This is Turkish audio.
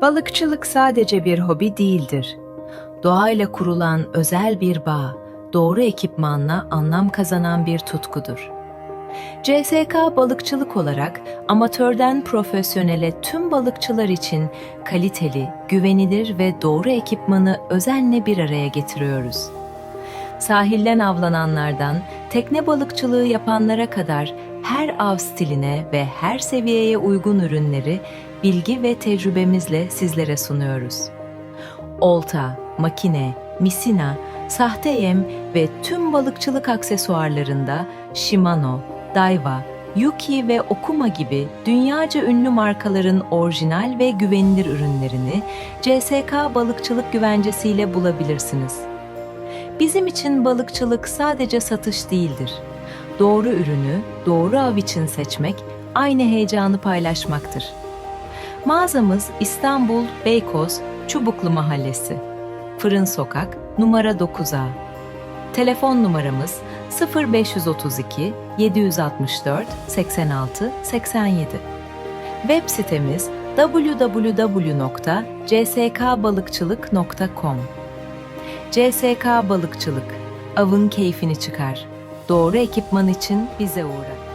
Balıkçılık sadece bir hobi değildir. Doğayla kurulan özel bir bağ, doğru ekipmanla anlam kazanan bir tutkudur. CSK Balıkçılık olarak amatörden profesyonele tüm balıkçılar için kaliteli, güvenilir ve doğru ekipmanı özenle bir araya getiriyoruz. Sahilden avlananlardan tekne balıkçılığı yapanlara kadar her av stiline ve her seviyeye uygun ürünleri bilgi ve tecrübemizle sizlere sunuyoruz. Olta, makine, misina, sahte yem ve tüm balıkçılık aksesuarlarında Shimano, Daiwa, Yuki ve Okuma gibi dünyaca ünlü markaların orijinal ve güvenilir ürünlerini CSK Balıkçılık güvencesiyle bulabilirsiniz. Bizim için balıkçılık sadece satış değildir. Doğru ürünü doğru av için seçmek aynı heyecanı paylaşmaktır. Mağazamız İstanbul Beykoz Çubuklu Mahallesi. Fırın Sokak numara 9A. Telefon numaramız 0532 764 86 87. Web sitemiz www.cskbalıkçılık.com CSK Balıkçılık, avın keyfini çıkar. Doğru ekipman için bize uğra.